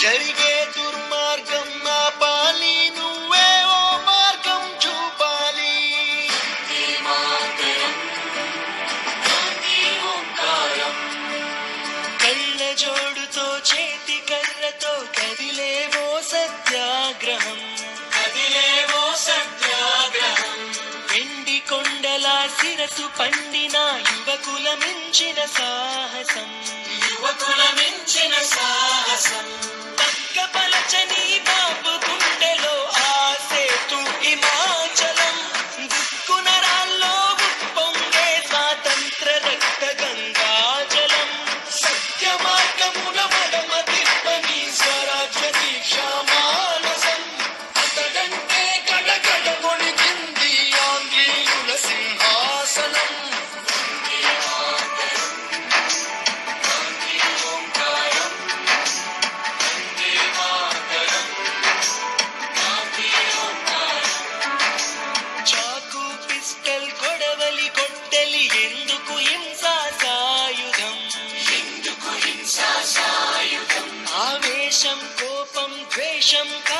జరిగే దుర్మార్గం ఆపాలి నువ్వే ఓ మార్గం చూపాలి. కళ్ళ జోడుతో చేతి కర్రతో కదిలేవో సత్యాగ్రహం. కదిలేవో సత్యాగ్రహం. వెండి కొండలా శిరసు పండిన యువకుల మించిన సాహసం. యువకుల మించిన సాహసం. देशं का